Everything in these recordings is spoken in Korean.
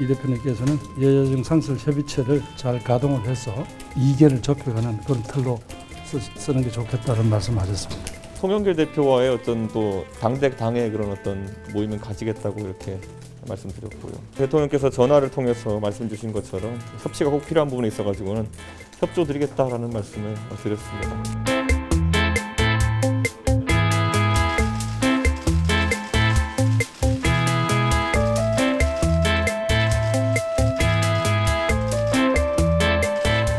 이 대표님께서는 여야정 상설 협의체를 잘 가동을 해서 이견을 좁혀가는 그런 틀로 쓰, 쓰는 게 좋겠다는 말씀하셨습니다. 송영길 대표와의 어떤 또 당대 당의 그런 어떤 모임은 가지겠다고 이렇게 말씀드렸고요. 대통령께서 전화를 통해서 말씀 주신 것처럼 협치가 꼭 필요한 부분에 있어가지고는 협조 드리겠다라는 말씀을 드렸습니다.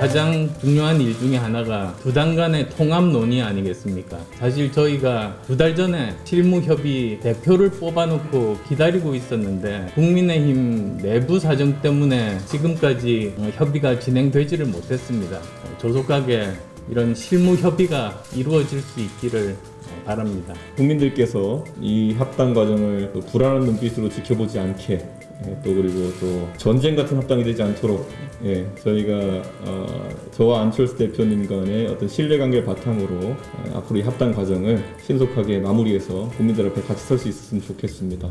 가장 중요한 일 중에 하나가 두 당 간의 통합 논의 아니겠습니까? 사실 저희가 두 달 전에 실무협의 대표를 뽑아놓고 기다리고 있었는데 국민의힘 내부 사정 때문에 지금까지 어, 협의가 진행되지를 못했습니다. 어, 조속하게 이런 실무 협의가 이루어질 수 있기를 어, 바랍니다. 국민들께서 이 합당 과정을 또 불안한 눈빛으로 지켜보지 않게 예, 또 그리고 또 전쟁 같은 합당이 되지 않도록 예, 저희가 어, 저와 안철수 대표님 간의 어떤 신뢰관계를 바탕으로 어, 앞으로 이 합당 과정을 신속하게 마무리해서 국민들 앞에 같이 설 수 있었으면 좋겠습니다.